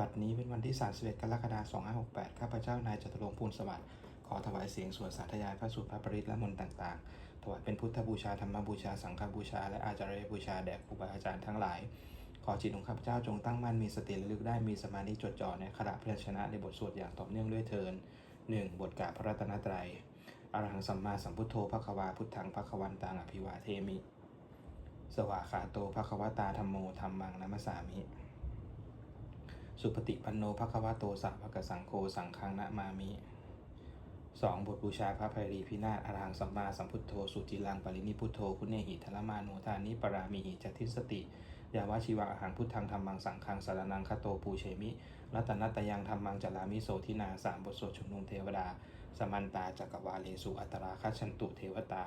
บัดนี้เป็นวันที่ 31 กรกฎาคม 2568 ข้าพเจ้านายจตุรงค์ภูลสวัสดิ์ขอถวายเสียงสวดสาธยายพระสูตรพระปริตและมนต์ต่างๆ ถวายเป็นพุทธบูชาธรรมบูชา สังฆบูชา และอาจารย์บูชาแด่ครูบาอาจารย์ทั้งหลาย ขอจิตของข้าพเจ้าจงตั้งมั่นมีสติระลึกได้มีสมาธิจดจ่อในขณะพยัญชนะในบทสวดอย่างต่อเนื่องด้วยเทิน 1. บทกาพระรัตนตรัยอรหังสัมมาสัมพุทโธพระควาพุทธังพระควันตังอภิวาเทมิ สวาขาโตภควตาธรรมโมธรรมังนัมสามิ สุปฏิปันโนภควะโตสาวกสังโฆสังฆังนะมามิ 2. บทบูชาพระภัยรีพินาศอรหังสัมมาสัมพุทโธสุจิลังปรินิพุทโธคุเนหิทรมาโนทานิปรามิหิจติสติยาวชีวะอาหารพุทธังธรรมังสังฆังสารนังคโตปูเชมิรัตนัตยังธรรมังจารามิโสทินาสามบทสวดชุมนุมเทวดา สมันตาจักวาเลสุอัตราคชันตุเทวตา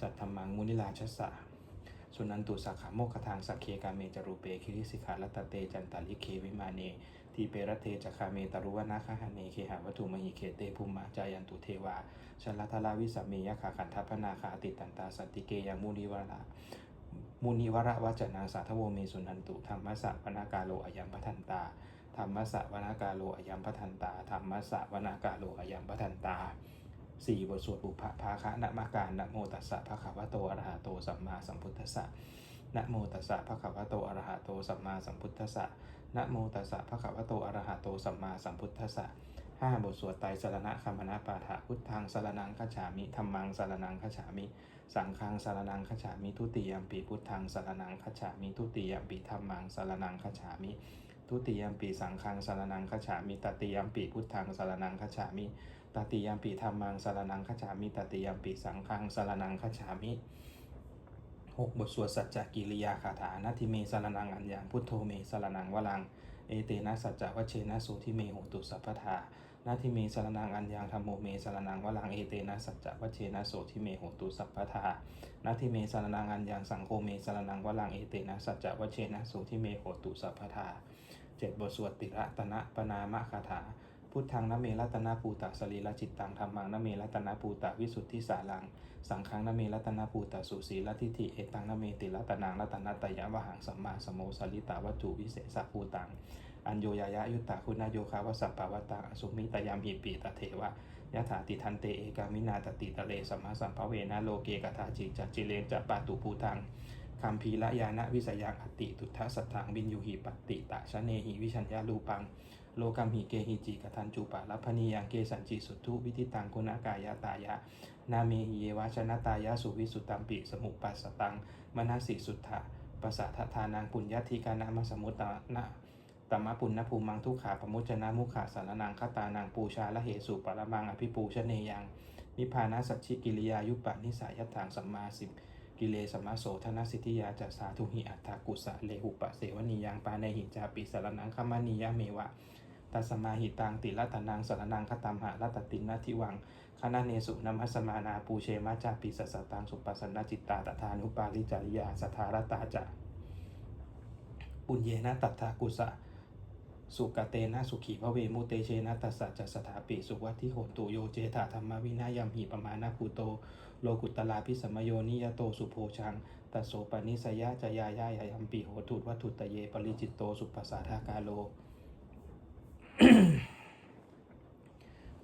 สัทธรรมังมุนิลาชสะสุนันตุสักขาโมคทางสักเคกาเมจรูเปคิริสิขาลัตตเตจันตาลิเควิมาเน ทีเปรเทจักคาเมตรุวนาคหาเนเคหาวัตถุมหิเคเตภูมิมาจายันตุเทวาชลทลาวิสัมเมยขาขันทัพนาคาติตันตาสันติเกยังมุนิวระมุนิวระวัจนาสาทโวเมสุนันตุธรรมะสะวนากาโลอายัมพัทันตาธรรมะสะวนากาโลอายัมพัทันตาธรรมะสะวนากาโลอายัมพัทันตาสี่บทสวดบุพภาคะนะมาการนะโมตัสสะภะคะวะโตอะระหะโตสัมมาสัมพุทธัสสะนะโมตัสสะภะคะวะโตอะระหะโตสัมมาสัมพุทธัสสะ นะโมตัสสะภะคะวะโตอะระหะโตสัมมาสัมพุทธัสสะห้าบทสวดไตรสรณะคัมมนะปาฐะพุทธังสรนังคัจฉามิธัมมังสรนังคัจฉามิ สังฆังสรนังคัจฉามิทุติยมปีพุทธังสรนังคัจฉามิทุติยมปีธัมมังสรนังคัจฉามิทุติยมปีสังฆังสรนังคัจฉามิตติยมปีพุทธังสรนังคัจฉามิตติยมปีธรรมังสารนังขจามิตติยมปีสังฆังสารนังขจามิ หกบทสวดสัจจกิริยาคาถานาทิเมสารนังอัญญังพุทโธเมสารนังวลัง เอเตนะสัจจวัชเชนะสุทิเมโหตุสัพพทานาทิเมสารนังอัญญังธรรมโมเมสารนังวลังเอเตนะสัจจวัชเชนะโสทิเมโหตุสัพพทานาทิเมสารนังอัญญังสังโฆเมสารนังวลังเอเตนะสัจจวัชเชนะโสทิเมโหตุสัพพทาเจ็ดบทสวดติระตนะปนามะคาถา พุทธังนเมรัตนาปูตะสรีระจิตตังธรรมังนเมรัตนาปูตะวิสุทธิสารัง สังฆังนเมรัตนาปูตะสุสีลทิฐิเอตังนเมติรัตนังรัตนัตยะวหังสัมมาสมโมสลิตาวัตถุวิเศษสัพปูตัง อัญโยยายะยุตตาคุณโยคาวสัพปวัตตังอสุมิตยามหิปีตเทวะยะถาติทันเตเอกามินาตติตะเลสัมมาสัมภเวนะโลเกกถาจิจัจจิเลนจัปาตุภูตังคัมภีละยานะวิสยังอติตุทัสสัทธังวินยูหิปตติตะชะเนหิวิชัญญาลูปัง โลกัมหิเกหิจิกทันจูปะรัพนียังเกสันจิสุทุวิธิตังคุณากายตายะ นาเมหิเยวาชนะตายะสุวิสุตตัมปิสมุปัสสตังมนาสิสุทธะปัสสะททานังปุญญาธิกานะมสมุตตะนะตมะปุณณภูมังทุกขาปมุจนะมุขาสารนังคตานังปูชาละเหสุปรมังอภิปูชเนยังนิพานะสัจฉิกิริยายุปปะนิสายทังสัมมาสิบกิเลสมะโสธนสิทธิยาจัสาธุหิอัตถากุสะเลหุปะเสวนียังปาเนหิจาปิสารนังคมานิยะเมวะ ตัสมาหิตังติรัตนังสรนังคตัมหะรัตตินนาทิวังคณะเนสุนัมหัสมานาปูเชมาจาปิสสสตังสุปัสสนจิตตาตถานุปาลิจาริยาสทารตาจะปุญเยนะตัทธากุสะสุกเตนะสุขีพระเวมุเตเชนะตัสสะจัสถาปิสุวัตทิโหตุโยเจถาธรรมวินายัมหิปมานะภูโต โลกุตลาพิสมโยนิยโตสุโพชังตัสโสปนิสยะจยายายายัมปิโหตุวัตถุตเยปริจิตโตสุปปสสาทากาโล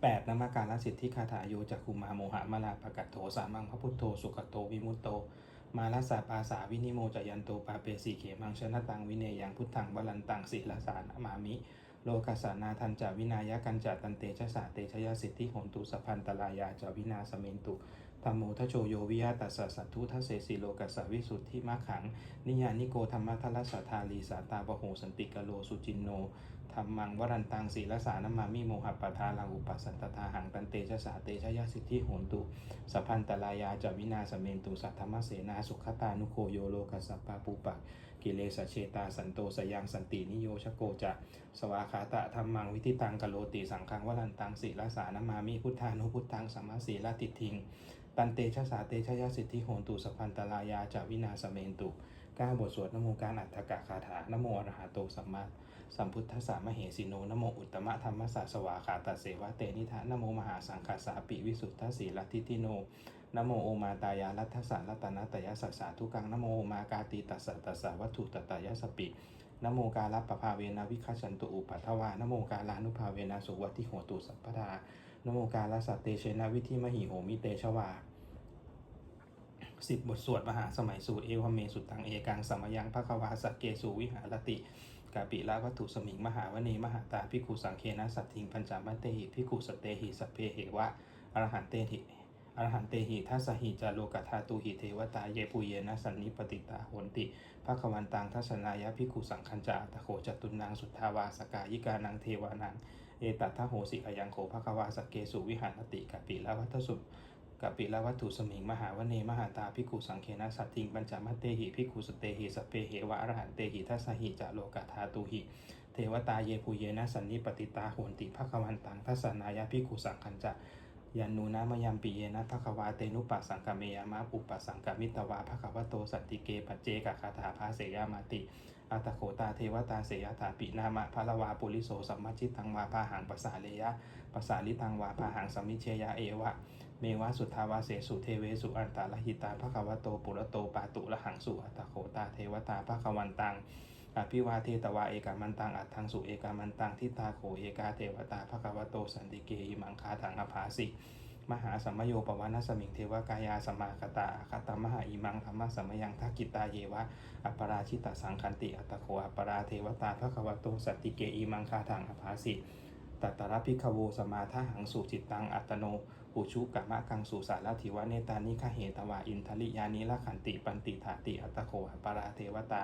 แปดนามการสิทธิคาถาโยจักคุมาโมหะมาลาปะกัตโถสามังพระพุทโธสุขโตวิมุตโต มาลาสาปาสาวินิโมจยันโตปาเปสีเขมังชนะตังวิเนยังพุทธังวลันตังศิลาสานามามิโลกัสานาทันจาวินายกันจาตันเตชะสาเตชยสิทธิโหนตุสพพันตลายาจาวินาสเมนตุธรรมโมทโชโยวิยาตัสสะสัตทุทะเสสีโลกัสสวิสุทธิมะขัง นิยานิโกธรรมทัลสัทธาลีสาตาปโหสันติกโลสุจินโน ธรรมังวรันตังศีลสานามามิโมหะปะทาลังอุปัสสันตทาหังตันเตชะสาเตชะยสิทธิโหนตุสัพพันตลายาจาวินาสเมนตุสัทธรรมเสนาสุขตานุโคโยโลกัสสปะปุปักกิเลสเชตาสันโตสยังสันตินิโยชโกจะสวาคาตะธรรมังวิธิตังกโลติสังฆังวรันตังศีลสานามามิพุทธานุพุทธังสัมมาสีลติทิงตันเตชะสาเตชะยสิทธิโหนตุสัพพันตลายาจาวินาสเมนตุก้าบทสวดนโมการอัตถกะคาถานโมอรหะโตสัมมา สัมพุทธสสะมเหสีโนนโมอุตตมะธรรมสสสวาขาตเสวะเตนิทะนโมมหาสังฆสาปิวิสุทธสีลัทธิติโนนโมโอมาตายาลัทธสสะรัตนตยสัสสาทุกังนโมโอมากาติตัสสะตัสสะวัตถุตตยสปินโมกาลปภาเวนะวิคัสสันตุอุปัทวานโมกาลานุภาเวนะสุวัติโหตุสัพพดานโมกาลสัตเตเชนะวิธิมหิโหมิเตชวาสิบบทสวดมหาสมัยสูตรเอวเมสุตังเอกังสมยังภควาสกเกสุวิหารติ กาปิละวัตถุสมิงมหาวเนมหาตาพิกุสังเคนะสัตถิงปัญจามเตหิพิกุสเตหิสัพเพเหวะอรหันเตหิอรหันเตหิทัสหิจาโลกธาตุหิเทวตาเยปุเยนะสันนิปติตาโหนติภควันตังทัศนายะพิกุสังคัญจาตะโขจตุนางสุทธาวาสกายิกานังเทวานังเอตัทธโหสิอยังโขภควาสเกสุวิหารติกาปิละวัตสุ กัปิละวัตถุสมิง มหาวเน มหาตาพิกุสังเคนะสัตถิงปัญจามเตหิพิกุสเตหิสเพเหวะอรหันเตหิทัสหิจาโลกธาตุหิ เทวตาเยปุเยนะสันนิปติตาโหนติภควันตังทัศนายะพิกุสังคัญจะยันนูนะมยามปีเยนะภควาเตนุปัสสังกเมยามะอุปสังกมิตวาภควโตสัตติเกปัจเจกคาถาภาเสยามาติอัตโขตาเทวตาเสยถาปินามะพะละวาปุริโสสัมมัจจิตังวาพาหังปะสาเลยะปะสาลิตังวาพาหังสัมมิเชยะเอวะ เมวะสุทธาวาเสสุเทเวสุอันตาลหิตาภควโตปุระโตปาตุละหังสุอัตตโขตาเทวตาภควันตังอภิวาเทตวาเอกามันตังอัตถังสุเอกามันตังทิตาโขเอกาเทวตาภควโตสันติเกหิมังคาถังอภาสิมหาสัมมโยปวานาสมิงเทวกายาสมาคตาคตมหาอิมังธรรมสัมยังทักกิตาเยวะ อัปราชิตาสังคันติอัตตโขอัปราเทวตาภควโตสันติเกอิมังคาถังอภาสิตัตระพิกโวสมาทาหังสุจิตตังอัตโน ปุชุกะมะกังสุสารถิวะเนตานิคเหตวาอินทริยานิละขันติปันติถาติอัตโขอัปปราเทวตา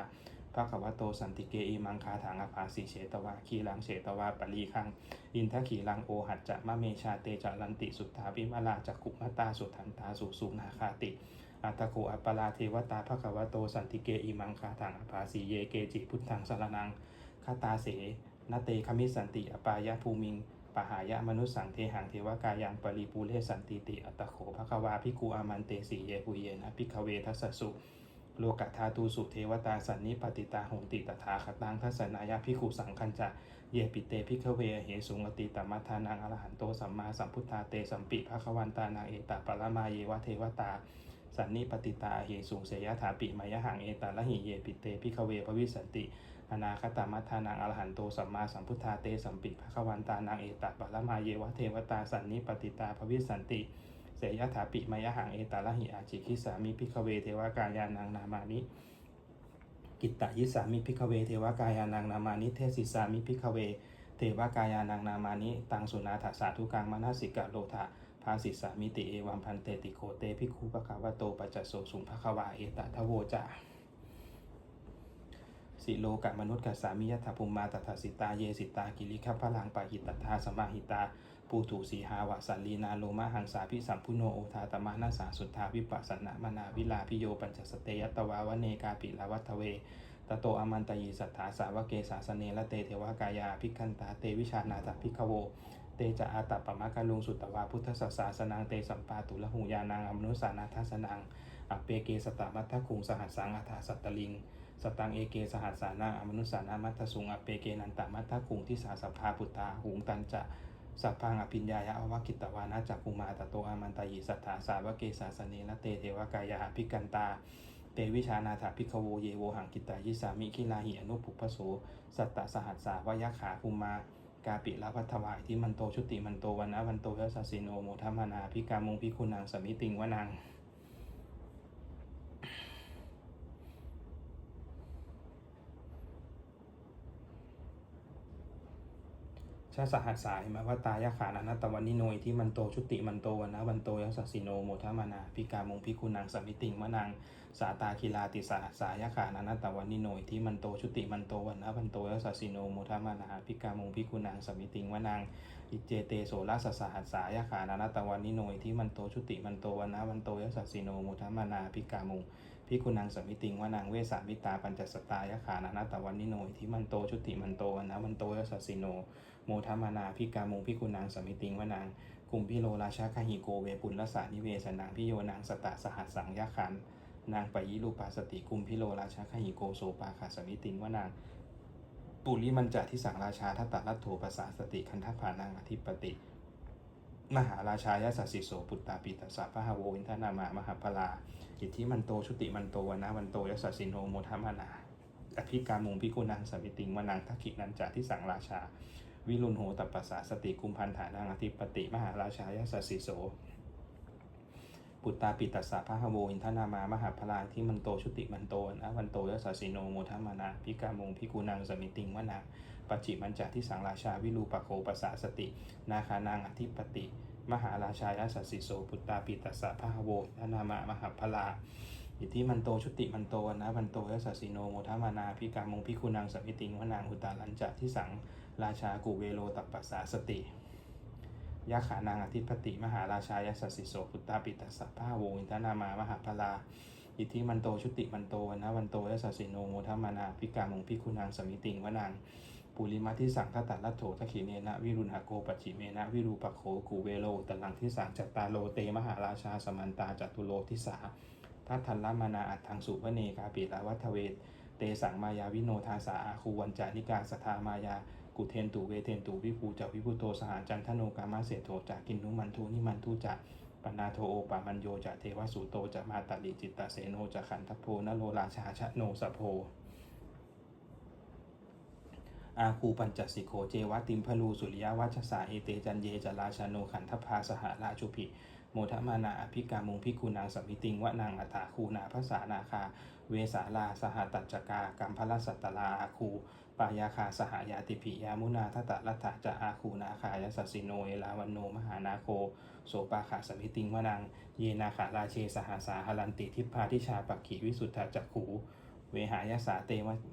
ภะควโตสันติเกอิมังคาถังอภาสิเฉตวาคีลังเฉตวาปลีคัง อินทขีลังโอหัจจะมะเมชาเตจารันติสุทธาวิมาลาจักขุมตาสุทันตาสุสุนาคาติอัตโขอัปปราเทวตาภะควโตสันติเกอิมังคาถังอภาสิเยเกจิพุทธังสารนังคาตาเสนเตคมิสันติอปายะภูมิง ปหายะมนุสสังเทหังเทวกายังปริปูเลสันติติ อัตโขภควาภิกขุอามันเตสีเยปุเยนะภิกเวทัสสุ โลกธาตุสุเทวตาสันนิปติตาโหติตถาคตังทัศนายะภิกุสังคัญจะเยปิเตภิกเวเหสุงอติตมัทานังอรหันโตสัมมาสัมพุทธาเตสัมปิภควันตานังเอตาปรมาเยวะเทวตาสันนิปติตาเหสุงเสยถาปิมายหังเอตาละหิเยปิเตภิกเวภวิสันติ อนาคตามัทานังอรหันโตสัมมาสัมพุทธาเตสัมปิภควันตานังเอตัปะละมาเยวะเทวตาสันนิปติตาภวิสันติ เสยถาปิมายหังเอตาละหิอาจิคิสามิพิกเวเทวกายานังนามานิกิตตยิสามิพิกเวเทวกายานังนามานิเทศิสามิพิกเว เทวกายานังนามานิตังสุนาถสาธุกังมนาสิกะโลทาภาสิสามิติเอวัมพันเตติโคเตพิคูปะคาวะโตปัจจโสสุงภะควาเอตทะโวจา สิโลกะมนุษย์กัสสามิยถาภูมิมาตถาสิตาเยสิตากิริคัพลังปะหิตตาสมาหิตาปูถูสีหาวะสัลลีนาโลมะหังสาพิสัมพุโนโอทาตมะนาสาสุทธาวิปัสสนามนาวิลาพิโยปัญจสเตยตวาวเนกาปิลาวัตเวตโตอมันตยีสัทธาสาวเกสาสเนละเตเทวกายาภิกขันตาเตวิชานาตภิกขโวเตจะอาตัปปมะกะลุงสุตตวาพุทธศาสาสนังเตสัมปาตุละหูยานังอมนุสานาทัสนังอเปเกสตามัทธคุงสหัสสังอัฏฐาสัตตลิง สตังเอเกสหัสสานังอมนุสานามัตสุงอเปเกนันตมัตถคุงที่สาสภาปุตตาหุงตันจะสัพพังอภิญญายะอวกิตตวานาจักกุมาตโตอามันตายิสัทธาสาวเกสาสเนละเตเทวกายาภิกันตาเตวิชานาถาภิกขโวเยโวหังกิตายิสามิคิลาหิอนุปุพโสสัตตสหัสสาวายขาภูมากาปิละพัทวายที่มันโตชุติมันโตวันนะวันโตยสัสสิโนโมทัมนาพิกามุงพิคุนังสมิติงวนัง ชาสหัสสายมาว่าตายาขานานัตตวันนิโนยที่มันโตชุติมันโตวันนะวันโตยสัสสิโนโมทมานาพิกามงพิคุนังสัมมิติงมะนังสาตาคิลาติสหัสสายาขานานัตตวันนิโนยที่มันโตชุติมันโตวันนะวันโตยสัสสิโนโมทมานาพิกามงพิคุนังสัมมิติงมะนังอิเจเตโสราสสหัสสายาขานานัตตวันนิโนยที่มันโตชุติมันโตวันนะวันโตยสัสสิโนโมทมานาพิกามงพิคุนังสัมมิติงวานางเวสามิตาปัญจสตายขานานาตวันนิโนยที่มันโตชุติมันโตนะวันโตยสัสสิโน โมทัมานาพิกามุงพิคุนังสมิติงวานางกุมพิโลราชาคหิโกเวปุลลสานิเวสนางพิโยนางสตะสหัสสังยะขันนางปยิรูปาสติกุมพิโลราชาคหิโกโสปาขาสมิติงวานางปุริมันจาที่สังราชาทัตตรัตโถภาษาสติคันทัพานังอธิปติ มหาราชายสัสสิโสปุตตาปิตาสาพะหโวอินทนามามหาพลาอิทธิมันโตชุติมันโตวันนะวันโตยสัสสิโนโมทัมานาอภิการมุงพิกุนังสมิติงวนังทักขินันจะที่สังราชา วิรุณโหตปัสสาสติกุมพันฐานังอธิปติมหาราชายสสสิโสปุตตาปิตัสสะพะหะโวอินทนามามหาพลานที่มันโตชุติมันโตนะวันโตยสสสิโนโมทัมานาพิกามงพิกุนังสมิติงวนังปัจจิมันจะที่สังราชาวิรูปโคปัสสาสตินาคานังอธิปติมหาราชายสัสสิโส ปุตตาปิตัสสะพะหะโวอินทนามามหาพลาอิทธิมันโตชุติมันโตนะวันโตยสสสิโนโมทัมานาพิกามงพิกุนังสมิติงวนางอุตตาลันจะที่สัง ราชากุเวโลตัปปัสสาสติยะขานางอธิปติมหาราชายสัสสิโสปุตตาปิตัสสะพาโวอินทนามามหาพลาอิทธิมันโตชุติมันโตนะวันโตยสัสสิโนโมทัมมานาพิกามงพิกุนังสมิติงวนางปุริมาทิสังคตัตลัตโถทขีเนนะวิรุณหโกปัจจิเมนะวิรูปโคกูเวโลตลังที่สามจัตตาโลเตมหาราชาสมันตาจัตุโลทิสาทัทันละมานาอัตถังสุวเนกาปิลาวัทเวทเตสังมายาวิโนทาสาอาคูวันจานิกาสทามายา กุเทนตุเวเทนตุวิภูจักวิภูโตสหจันทโนกามาเสโทจากกินนุมันทุนิมันทุจะปนาโทโอปามันโยจะเทวสุโตจะมาตลิจิตตเสโนจะขันทโพนโลราชาชะโนสโพอาคูปัญจสิโขเจวติมพลูสุริยวัชสาเอเตจันเยจราชาโนขันทพาสหราชุพิโมทมานาอภิกามุงพิกุนางสมิติงวะนางอัฏฐาคูนาภาษานาคา เวสาลาสหตัจจกากัมพลสัตตลาอาคู ปายาคาสหายาติปิยามุนาทตะรัตถะจะอาคูนาคายสัสสิโนเอลาวันโนมหานาโค โสปาขาสมิติงวะนางเยนาคาราเชสหาสาหลันติทิพพาทิชาปักขีวิสุทธาจักขูเวหายาสาเต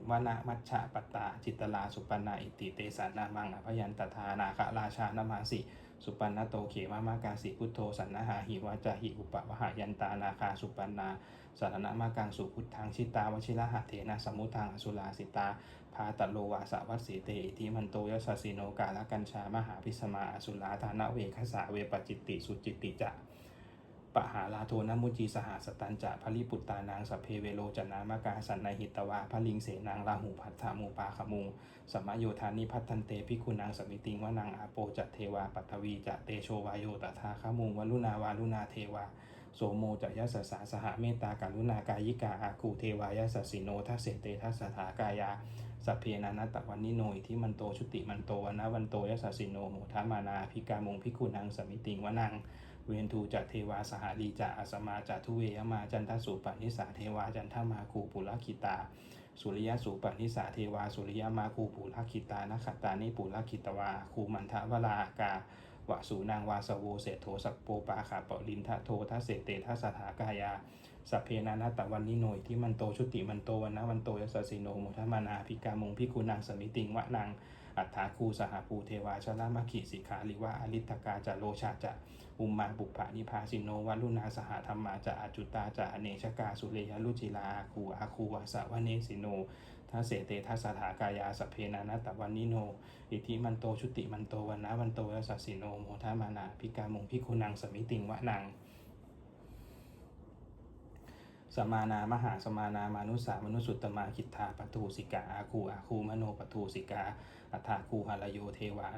วนามัชชะปตตาจิตตลาสุปันนาอิติเตสานามังอภยันตทานาคราชานามาสิสุปันนโตเขมามากาสิพุทโธสันนหาหิวาจาหิอุปะวหายันตานาคาสุปันนา สารณมากังสุพุทธังชิตาวชิระหัตเถนะสมุทังอสุลาสิตา พาตโลวาสวัสสีเตอิทิมันโตยสสสิโนกาลกัญชามหาพิสมาอสุลาธานะเวคสาเวปจิตติสุจิตติจะปะหาลาโทนมุจีสหสตันจะพลิปุตตานางสเพเวโลจนามากาสันนหิตวาพลิงเสนางลาหูพัทธามูปาขมูสมโยธานิพัฒนเตพิคุนางสมิติงวานางอาโปจะเทวาปัทวีจะเตโชวายโยตถาคมุงวลุนาวาลุนาเทวา โสโมจะยสสาสหเมตตาการุณากายิกาอาคูเทวายสสสิโนทัสเสเตทัสสถากายาสัพเพนานัตตะวันนิโนอิที่มันโตชุติมันโตวันะวันโตยสสสิโนโมทามานาพิกามงพิกุนังสมิติงวนังเวนทูจัตเทวาสหลีจะอาสมาจัทุเวยมาจันทสุปนิสาเทวาจันทมาคูปุลคิตา สุริยสุปนิสาเทวาสุริยมาคูปุลคิตานะขัตตานิปุลคิตวาคูมันทวลาอากา วะสูนางวาสโวเศโทสัพโปปาขาปลินทะโททัสเสเตทัสถากายาสัพเพนานาตะวันนิโนยที่มันโตชุติมันโตวันนะวันโตยสสสิโนโมทมานาพิกามงพิกุนังสมิติงวะนังอัฏฐาคูสหภูเทวาชลามขิสิขาลิวะอลิตกาจะโลชาจะอุมมาบุปผานิพาสิโนวัลุนาสหธรรมาจะอจุตาจะอเนชกาสุเรยลุจิลาอาคูอาคูวาสวเนสิโน ทัสเสเตทัสสถากายาสพเพนานาตะวันนิโน อิทิมันโตชุติมันโตวันนะวันโตยสัสสิโนโมทามานาพิกามงพิกุนังสมิติงวะนังสมานามหาสมานามานุสามนุสุตตมาคิทธาปทูสิกาอาคูอาคูมโนปทูสิกาอัฏฐาคูหะรโยเทวา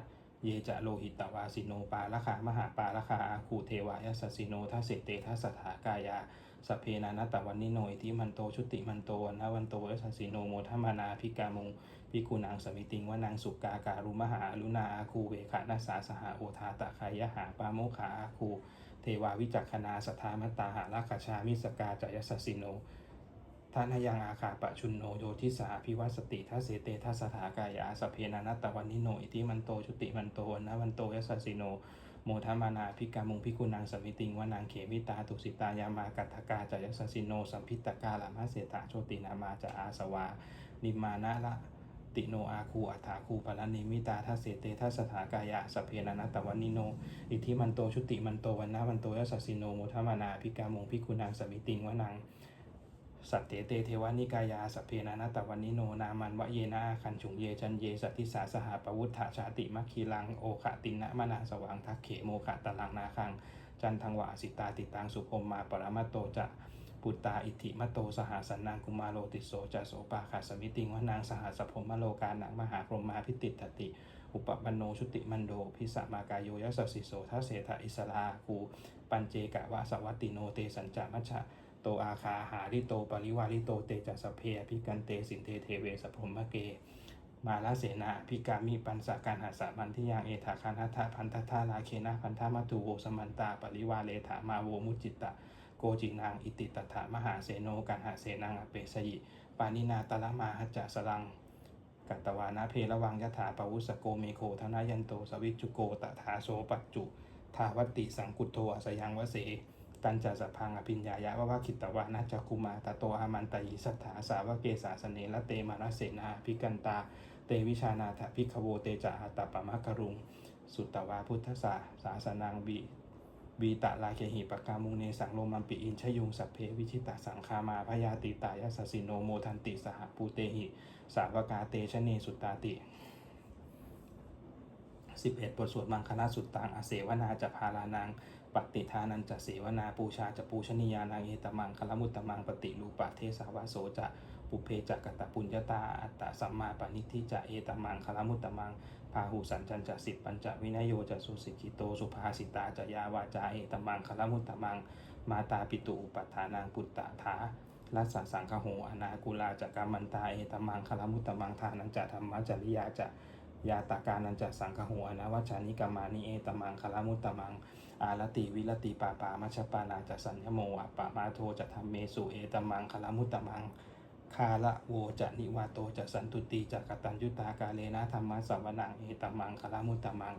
เยจะโลหิตตวาสิโนปาละขามหาปาละขาอาคูเทวายสสสิโนทัสเสเตทัสสถากายา สพเพนานัตตวันนิโนอิทิมันโตชุติมันโตนะวันโตยสสสิโนโมทมานาพิกามงพิกุนังสมิติงว่านางสุกาการุมหาลุนาอาคูเวขานาสาสหาโอทาตะขายหาปาโมขาอาคูเทวาวิจักขณาสัทธามตาหาราคชามิสกาจายสสสิโนท่านยังอาคาปะชุนโนโยทิสาพิวัสติทัสเสเตทัสถากายาสพเพนานัตตวันนิโนอิทิมันโตชุติมันโตนะวันโตยสสสิโน โมทมานาพิกามุงพิกุนังสมิติงวานางเขมิตาตุสิตายามากัตถกาจายสสสิโนสัมพิตกาลามาเสตาโชตินามาจะอาสวา นิมานะละติโนอาคูอัฏฐาคูปะละนิมิตาทัสเสเตทัสถากายาสเพนานัตวันนิโน อิทธิมันโตชุติมันโตวันนะวันโตยสสสิโนโมทมานาพิกามุงพิกุนังสมิติงวานาง สัตเตเตเทวานิกายาสัพเพนานาตวันนิโนนามันวะเยนาคันฉุงเยจันเยสัตติสาสหปวุฒชาติมัคคีลังโอขะตินะมนาสว่างทักเขโมขะตะลังนาคัง จันทังวะสิตาติตังสุพมมาปรมาโตจะปุตตาอิทิมโตสหสันนางกุมารโลติโสจะโสปาขาสมิติงวานางสหสพมโลกานังมหาพรหมาพิติตติ อุปปันโนชุติมันโดพิสมากายโยยสสสิโสทัเสทะอิสลาคูปัญเจกะวะสวัตติโนเตสัญจามัชชะ โตอาคาหาริโตปริวาริโตเตจัสสพพิกันเตสินเตเทเวสพรมเก มาลาเสนาพิกามิปันสาการหาสามันที่ยังเอถาคันทัทธะพันทัทธาลาเคนะพันธมัตุโวสมันตาปริวาเลถามาโวมุจิตตะโกจินางอิติตถามหาเสโนกันหาเสนังอเปสยิปานินาตละมาหจจะสลังกัตวานาเพระวังยถาปวุสโกเมโคธนายันโตสวิจุโกตถาโสปัจจุทาวัติสังกุโตอสยังวเส ตันจัสพังอภิญญายะวะวะคิตวานาจักคุมาตโตอามันตยิสัทธาสาวะเกสาสเนละเตมานะเสนาพิกันตา เตวิชานาถพิกขโวเตจาตปะมะกรุง สุตตวาพุทธสาสาสนังบีบีตะลาเคหิปกามุงเนสังโลมันปิอินชยุงสัพเพวิชิตาสังคามาพยาติตายสสสิโนโมทันติสหปูเตหิ สาวกาเตชะเนสุตตาติ11บทสวดมังคลาสุตตังอเสวนาจะพาลานัง ปฏิทานันจะเสวนาปูชาจะปูชนียานังเอตมังคลมุตตมังปฏิรูปะเทสาวาโสจะปุเพจักกตปุญญาตาอัตตสัมมาปณิทิจะเอตมังคลมุตตมังพาหูสันจันจะสิบปัญจวินยโยจะสุสิกิโตสุภาสิตาจะยาวาจาเอตมังคลมุตตมัง มาตาปิตุอุปัฏฐานังปุตตะถาลัสสังคโหอนากุลาจะกามันตาเอตมังคลมุตตมังทานันจะธรรมจริยาจะ ยาตาการนันจะสังคโหอนาวัชานิกามานิเอตมังคลามุตตมัง อารติวิรติปาปามัชปานาจะสัญญโมอปะมาโทจะทำเมสุเอตมังคลามุตตมังคาละโวจะนิวาโตจะสันตุติจะกตัญยุตากาเลนะธรรมะสัมวนังเอตมังคลามุตตมัง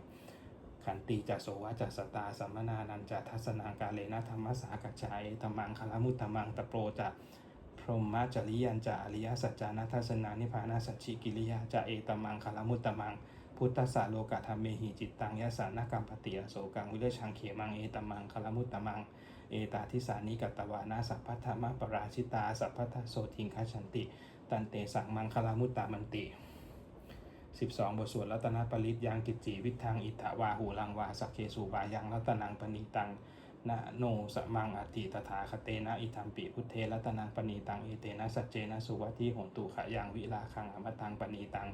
ขันติจะโสวะจะสตาสัมมนานันจะทัศนากาเลนะธรรมะสากัจจายเอตมังคลามุตตมังตะโปรจะ พรหมจริยันจะอริยสัจจานัทัศนานิพานาสัจฉิกิริยาจะเอตมังคลามุตตมัง พุทธสาโลกธรรมเมหิจิตตังยสานกรรมปฏิยโสกังวิเลชังเขมังเอตมังคลมุตตมัง เอตาทิสานิกัตวานาสัพพธรรมปราชิตาสัพพัทโสทิงคชันติ ตันเตสังมังคลมุตตามันติ12 บทสวดรัตนปริตยังกิจจีวิทังอิทธาวาหูลังวาสักเคสุวายังรัตนังปณิตัง นะโนสมังอติตถาคเตนะอิทัมปิพุทเทรัตนังปณีตังเอเตนะสัจเจนะสุวัติโหนตุขะยังวิลาคังอมตังปณีตัง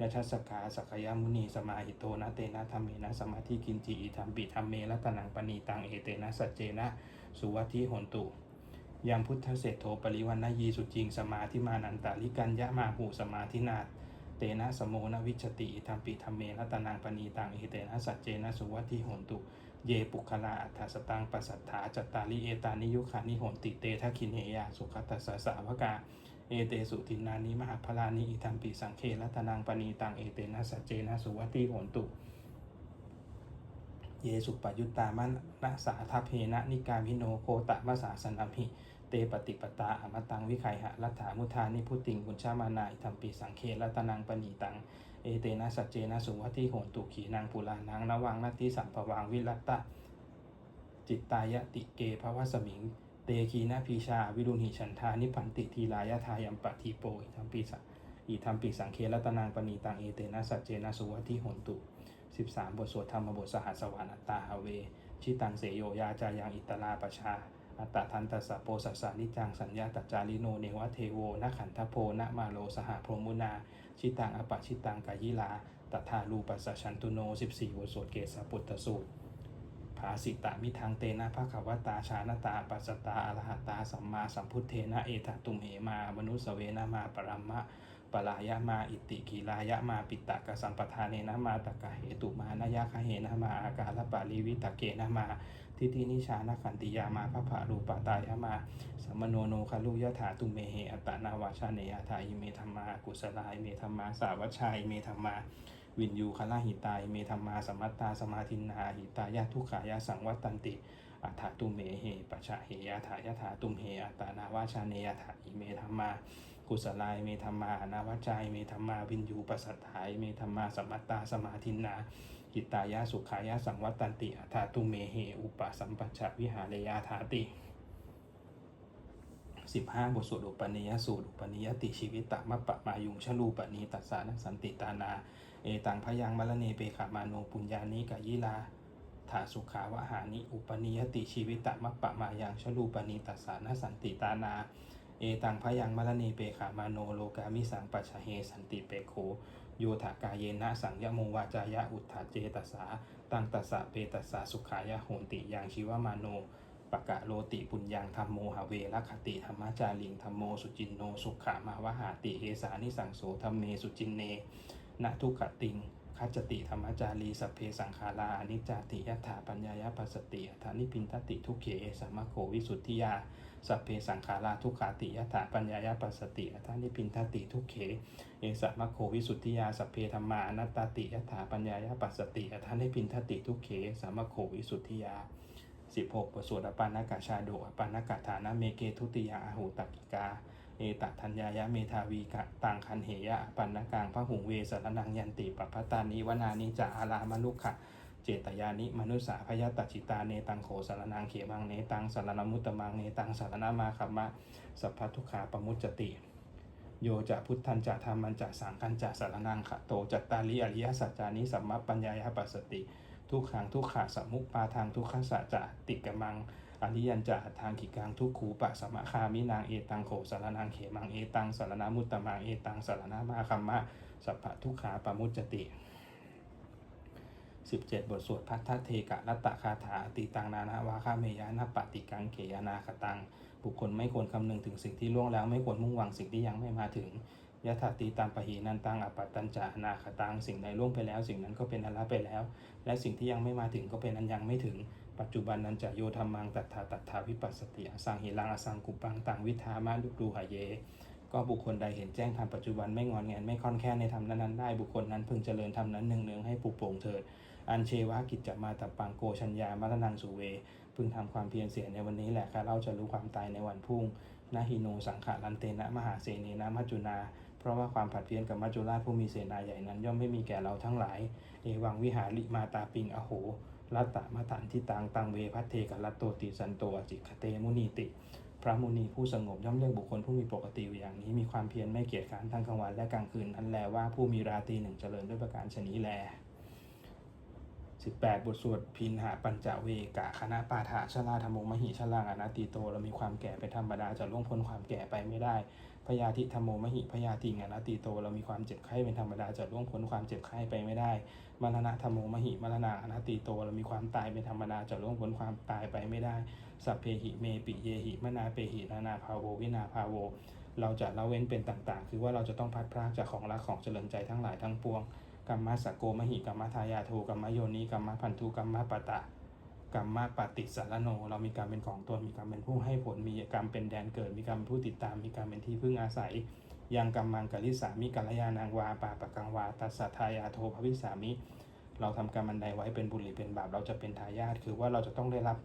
ยทัสสกาสักยมุนีสมาหิโตนะเตนะธรรมเมนะสมาธิกินจิอิธรรมปิธรรมเมรัตนังปณีตังเอเตนะสัจเจนะสุวัติโหนตุยังพุทธเศรษโธปริวันนายีสุจริงสมาธิมานันตาลิกัญญะมาหูสมาธินาเตนะสมโมนวิชติอิธรรมปิธรรมเมรัตนังปณีตังเอเตนะสัจเจนะสุวัติโหนตุ เยปุคลาอัฏฐสตังปัสสัทธาจัตตาลิเอตานิยุขานิโหนติเตทักขินเฮยาสุขตัสสะสาวกาเอเตสุทินานิมหาพลานิอิทัมปิสังเครัตนังปณีตังเอเตนะสัจเจนะสุวัติโหนตุเยสุปยุตตามันนะสาทัพเพนะนิกามิโนโคตะมะสาสันัมหิเตปฏิปตาอมตังวิไคหะรัฐามุทานิพุติงกุญชามานาอิทัมปิสังเครัตนังปณีตัง เอเตนะสัจเจนะสุวัติโหตุขีนางปุลานังนวังนัตติสัมภวังวิรัตตะจิตตายติเกภวสมิง เตคีนาพีชา วิรุณหิฉันทานิพันติทีลายทายัมปะทีโปอิทัมปิสังอิทัมปิสังเครัตนางปณีตังเอเตนะสัจเจนะสุวัติโหตุ13บทสวดธรรมบทสหัสวรรณตาหาเว ชิตังเสโยยาจายังอิตลาปชาอัตตาทันตัสสะโปสัสสานิจังสัญญาตจาริโนเนวะเทโวนะขันทโพนะมาโลสหพรมุนา ชิตังอปะชิตังกายิลาตถาลูปัสสชันตุโน 14บทสวดเกสปุตตสูตรภาสิตามิทังเตนะภะคะวตาชาณตาปัสตาอรหัตาสัมมาสัมพุทเทนะเอตตุมเหมามนุสเวนะมาปรัมมะปลายะมาอิติกิลายะมาปิตตะกสัมปทานเนนะมาตะกะเหตุมานายะคะเหนะมาอากาลปาลิวิตะเกนะมา ทิฏฐินิชานะขันติยามาพระภารูปตายะมาสัมโนโนคาลุยะถาตุเมเหอัตนาวาชาเนยะทาอิเมธรรมากุสลายเมธรรมาสาวัชชัยเมธรรมาวินยูคลาหิตายเมธรรมาสมัตตาสมาธินาหิตายะทุขายะสังวัตตันติอัฏฐตุเมเหปัจฉะเหยะถายะถาตุมเหอัตานาวาชาเนยถาอิเมธรรมา กุศลายเมธรรมานาวัจายเมธรรมาวินยูปัสสัทธายเมธรรมาสมัตตาสมาธินา หิตายะสุขายะสังวัตตันติอัฏฐตุเมเหอุปสัมปัชชวิหาเรยาถาติ 15 บทสวดอุปนิยสูตรอุปนิยติชีวิตตมะปปะมายุงชลูปนีตัสสานะสันติตานา เอตังพยังมรเนเปขามาโนปุญญานิกายิลาถาสุขาวหานิอุปนิยติชีวิตตมะปปะมายังชลูปนีตัสสานะสันติตานา เอตังพยังมรเนเปขามาโนโลกามิสังปัจฉเหสันติเปโค โยถากายเยนะสังยโมวาจายะอุทธาเจตสา ตังตัสสะเปตัสสะสุขายะโหติยังชีวมาโนปะกะโลติปุญญังธรรมโมหเวรคติธรรมจาริงธรรมโมสุจินโนสุขามาวหาติเอสานิสังโสธรรมเมสุจินเนนะทุกขติงคัจติธรรมจารีสัพเพสังขาราอนิจจติยถาปัญญายปัสติอัฐานิพินทติทุกเขสัมมโควิสุทธิยา สัพเพสังขาราทุกขาติยถาปัญญายาปัสสติอัฏฐานิพินทติทุกเขเอสัมมโควิสุทธิยาสัพเพธรรมานัตตติยถาปัญญายาปัสสติอัฏฐานิพินทติทุกเขสัมมโควิสุทธิยา16บทสวดอปานากาชาโดอปานากาฐานะเมเกทุติยาอาหูตักิกาเอตทัญญายะเมทาวีกะต่างคันเหยะปันนกังพระหุงเวสรนังยันติปปตานิวนานิจาอารามนุขะ เจตยานิมนุษสาพยตัจิตาเนตังโขสารนังเขมังเนตังสารนมุตตมังเนตังสารนามาคัมมะสัพพทุขาปมุจจติ โยจะพุทธันจะธรรมันจะสังคันจะสารนังขะโตจัตตาลิอริยสัจจานิสัมมปัญญายปัสสติ ทุกขังทุกขาสมุปปาทางทุกขสัจจะติกมังอริยันจะทางขิกังทุกขูปะสมะคามินางเอตังโขสารนังเขมังเอตังสารนามุตตมังเอตังสารนามาคัมมะสัพพะทุขาปมุจจติ 17 บทสวดพัทธเทกะรัตตะคาถาติตังนานาวาคาเมยานาปฏิกังเขยานาคตัง บุคคลไม่ควรคำนึงถึงสิ่งที่ล่วงแล้วไม่ควรมุ่งหวังสิ่งที่ยังไม่มาถึงยะถาตีตามปะหีนันตังอปัตตัญจานาคตังสิ่งใดล่วงไปแล้ว สิ่งนั้นก็เป็นอละไปแล้ว และสิ่งที่ยังไม่มาถึงก็เป็นอันยังไม่ถึง ปัจจุบันนันจะโยธรรมังตัทธาตัทธาวิปัสสติอสังหิลังอสังกุปังตังวิธามาดุดูหายเย ก็บุคคลใดเห็นแจ้งธรรมปัจจุบันไม่งอนแงนไม่ค่อนแค่ในธรรมนั้นได้บุคคลนั้นพึงเจริญธรรมนั้นเนืองๆให้ปุโปร่งเถิด อันเชวะกิจจะมาตับปังโกชัญญามรนังสุเว พึงทำความเพียรเสียในวันนี้แหละค่ะเราจะรู้ความตายในวันพุ่งนาหิโนสังขารันเตนะมหาเสนีนะมัจจุนา เพราะว่าความผัดเพี้ยนกับมัจจุราชผู้มีเสนาใหญ่นั้น ย่อมไม่มีแก่เราทั้งหลายเอวังวิหาริมาตาปิงอโหรัตตมาตันทิตังตังเวพัทเทกัลลัตโตติสันโตจิคเตมุนีติ พระมุนีผู้สงบย่อมเรียกบุคคลผู้มีปกติอยู่อย่างนี้มีความเพียรไม่เกียจค้านทั้งกลางวันและกลางคืนนั้นแลว่าผู้มีราตรีหนึ่งเจริญด้วยประการชนี้แล 18 บทสวดพินหาปัญจเวกะคณะปาฐะชลาธรรมมหิชลังอนัตติโตเรามีความแก่เป็นธรรมดาจะล่วงพ้นความแก่ไปไม่ได้พยาธิธรรมโมมหิพยาธิงอนัตติโตเรามีความเจ็บไข้เป็นธรรมดาจะล่วงพ้นความเจ็บไข้ไปไม่ได้มรณะธรรมโมมหิมรณะอนัตติโตเรามีความตายเป็นธรรมดาจะล่วงพ้นความตายไปไม่ได้สัพเพหิเมปิเยหิมนาเปหินานาภาโววินาภาโว เราจะละเว้นเป็นต่างๆ คือว่าเราจะต้องพัดพรากจากของรักของเจริญใจทั้งหลายทั้งปวง กัมมะสกโกมหิกัมมะทายาโทกัมมะโยนิกัมมะพันธุกัมมะปะตะกัมมะปฏิสารโน เรามีกรรมเป็นของตนมีกรรมเป็นผู้ให้ผลมีกรรมเป็นแดนเกิด มีกรรมเป็นผู้ติดตาม มีกรรมเป็นที่พึ่งอาศัย ยังกัมมังกลิสามิกัลยานางวาปาปะกังวาตัสสทายาโทภวิสามิ เราทำกรรมอันใดไว้เป็นบุญหรือเป็นบาปเราจะเป็นทายาทคือว่าเราจะต้องได้รับ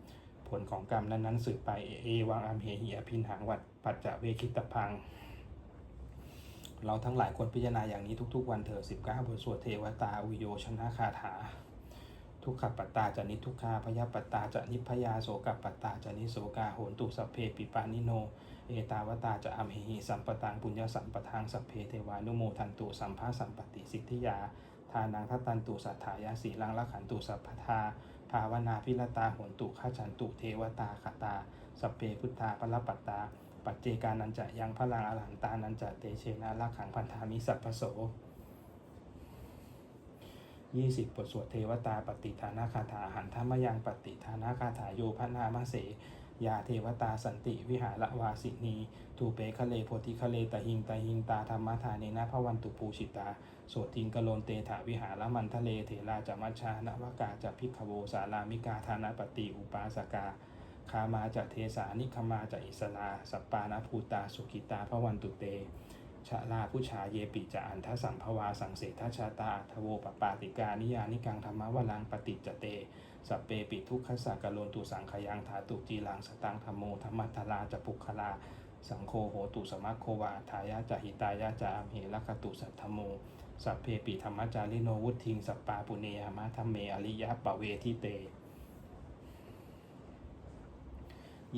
ผลของกรรมนั้นๆสืบไปเอวังอัมเหหิอภินหังวัดปัจจะเวคิตพัง เราทั้งหลายควรพิจารณาอย่างนี้ทุกๆวันเถิด19บเก้าบทสวดเทวตาอุโยชนะคาถา ทุกขปัตตาจะนิทุกขาพยาปัตตาจะนิพยาโสกปัตตาจะนิโสกาโหนตุสัพเพปิปานิโน เอตาวตาจะอัมเหหิสัมปตังปุญญสัมปทางสัพเพเทวานุโมทันตุสัมภาสัมปติสิทธิยาทานังทัตันตุสัทธายาสีลังละขันตุสัพพทาภาวนาพิรตาโหนตุข้าจันตุเทวตาคตา สัพเพพุทธาปรปัตตา ปัจเจกานันจะยังพลังอรหันตานันจะเตเชนะลักขังพันธามิสัพพโส20บทสวดเทวตาปฏิฐานาคาถาหันธรรมยังปฏิฐานาคาถาโยพนามาเสยาเทวตาสันติวิหารวาสินีทูเปคะเลโพธิคะเลตหิงตหิงตาธรรมทาเนนะพระวันตุปูชิตาโสติงกโลนเตถาวิหารมันทะเลเถราจามัชชานวกาจะพิกขโวสารามิกาธานาปฏิอุปาสกา คามาจะเทสานิคมาจะอิสลาสัปปานาภูตาสุกิตาพระวันตุเตชะลาผู้ชาเยปิจะอันทสัมภวาสังเสทชาตาอัทโวปปาติกานิยานิกังธรรมวลังปฏิจเตสัพเปปิทุกขสักโลนตุสังขยังธาตุจีลังสตังธรรมโมธรรมัทลาจะปุคลา สังโฆโหตุสมัคโควาทายาจหิตายาจะอัมเหลักตุสัทธโมสัพเพปิธรรมจาริโนวุทิงสัปปาปุเนยามะธรรมเมอริยะปะเวทิเต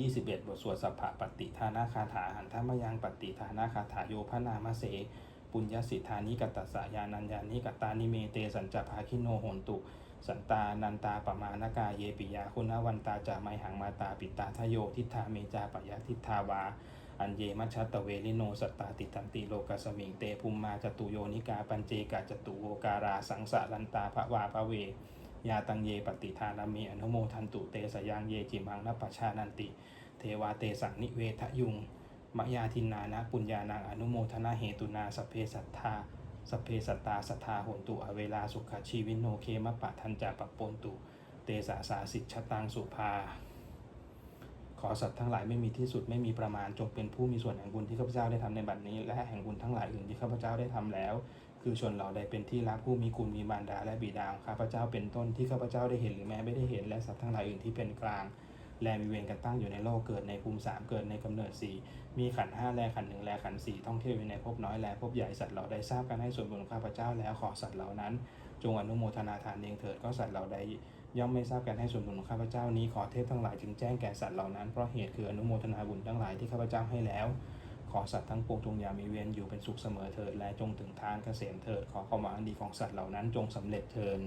21 บทสวดสัพพะปฏิทานาคาถาหันธมยังปฏิทานาคาถาโยพนามเส ปุญญสิทธานิกัตตสายานัญญานิกัตตานิเมเตสัญจภาคิโนโหนตุสันตานันตาปมานากาเยปิยาคุณวันตาจาไมหังมาตาปิตาทโยทิธาเมจาปยาทิธาวา อันเยมัชชตตเวลิโนสตตาติตันติโลกสมิงเตภูมมาจตุโยนิกาปัญเจกาจตุโวการาสังสะลันตาภวาภเว ยาตังเยปฏิทานามิอนุโมทันตุเตสยังเยจิมังนปชานันติ เทวาเตสังนิเวทยุงมยาทินนานะปุญญานังอนุโมทนาเหตุนาสเพสัทธาสเพสัตตาสัทธาหนตุอเวลาสุขชีวินโนเคมะปะทันจาปปนตุ เตสาสาสิชตังสุภา ขอสัตว์ทั้งหลายไม่มีที่สุดไม่มีประมาณจงเป็นผู้มีส่วนแห่งบุญที่ข้าพเจ้าได้ทำในบัดนี้ และแห่งบุญทั้งหลายอื่นที่ข้าพเจ้าได้ทำแล้ว คือชนเหล่าใดเป็นที่รักผู้มีคุณมีมารดาและบิดาข้าพเจ้าเป็นต้นที่ข้าพเจ้าได้เห็นหรือแม้ไม่ได้เห็นและสัตว์ทั้งหลายอื่นที่เป็นกลาง แลมีเวรกันตั้งอยู่ในโลกเกิดในภูมิสามเกิดในกำเนิดสี่มีขันห้าแลขันหนึ่งแลขันสี่ท่องเที่ยวอยู่ในภพน้อยแลภพใหญ่สัตว์เหล่าใดทราบกันให้ส่วนบุญของข้าพเจ้าแล้วขอสัตว์เหล่านั้น จงอนุโมทนาทานเองเถิดก็สัตว์เหล่าใดย่อมไม่ทราบกันให้ส่วนบุญของข้าพเจ้านี้ขอเทพทั้งหลายจึงแจ้งแก่สัตว์เหล่านั้นเพราะเหตุคืออนุโมทนาบุญทั้งหลายที่ข้าพเจ้าให้แล้ว ขอสัตว์ทั้งปวงจงอย่ามีเวรอยู่เป็นสุขเสมอเถิดและจงถึงทานเกษมเถิดขอความหวังอันดีของสัตว์เหล่านั้นจงสำเร็จเถิด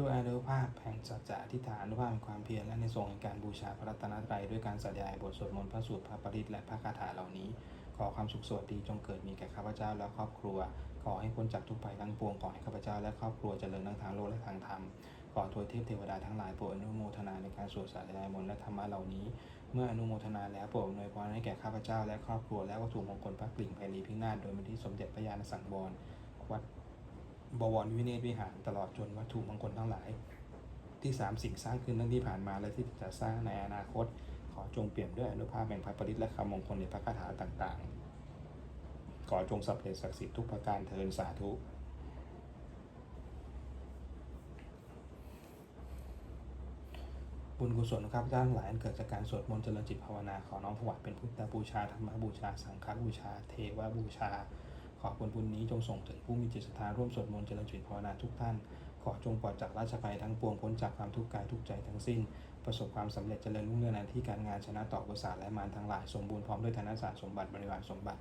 ด้วยอนุภาพแห่งสัจจะอธิษฐานอนุภาพแห่งความเพียรและในทรงแห่งการบูชาพระรัตนตรัยด้วยการสาธยายบทสวดมนต์พระสูตรพระปริตและพระคาถาเหล่านี้ ขอความสุขสวัสดีจงเกิดมีแก่ข้าพเจ้าและครอบครัว ขอให้พ้นจากทุกภัยทั้งปวงขอให้ข้าพเจ้าและครอบครัวเจริญทั้งทางโลกและทางธรรมขอทวยเทพเทวดาทั้งหลายโปรดอนุโมทนาในการสวดสาธยายมนต์และธรรมะเหล่านี้ เมื่ออนุโมทนาแล้วโปรดอำนวยพรให้แก่ข้าพเจ้าและครอบครัวและวัตถุมงคลพระกลิ่งไพรีพินาศโดยมที่สมเด็จพระญาณสังวรวัด บวรวิเนศวิหารตลอดจนวัตถุมงคลทั้งหลาย ที่สามสิ่งสร้างขึ้นทั้งที่ผ่านมาและที่จะสร้างในอนาคต ขอจงเปลี่ยมด้วยอนุภาพแห่งพระปริตและคำมงคลในพระคาถาต่างๆ ขอจงสัพเพศักดิ์สิทธิ์ทุกประการเทินสาธุบุญกุศลของข้าพเจ้าทั้งหลายอันเกิดจากการสวดมนต์เจริญจิตภาวนาขอน้อมถวายเป็นพุทธบูชาธรรมบูชา สังฆบูชา เทวบูชา ขอผลบุญนี้จงส่งถึงผู้มีจิตศรัทธาร่วมสวดมนต์เจริญจิตภาวนาทุกท่าน ขอจงปลอดจากราชภัยทั้งปวงพ้นจากความทุกข์กายทุกใจทั้งสิ้น ประสบความสำเร็จเจริญรุ่งเรืองในที่การงานชนะต่ออุปสรรคและมารทั้งหลายสมบูรณ์พร้อมด้วยธนสารสมบัติบริวารสมบัติ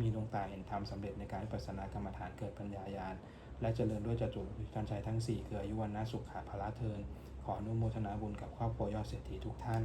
มีดวงตาเห็นธรรมสำเร็จในการปัสนากรรมฐานเกิดปัญญาญาณและเจริญด้วยจตุวิการชัยทั้ง4คืออายุวันนะสุขะพละเทินขออนุโมทนาบุญกับครอบครัวยอดเศรษฐีทุกท่าน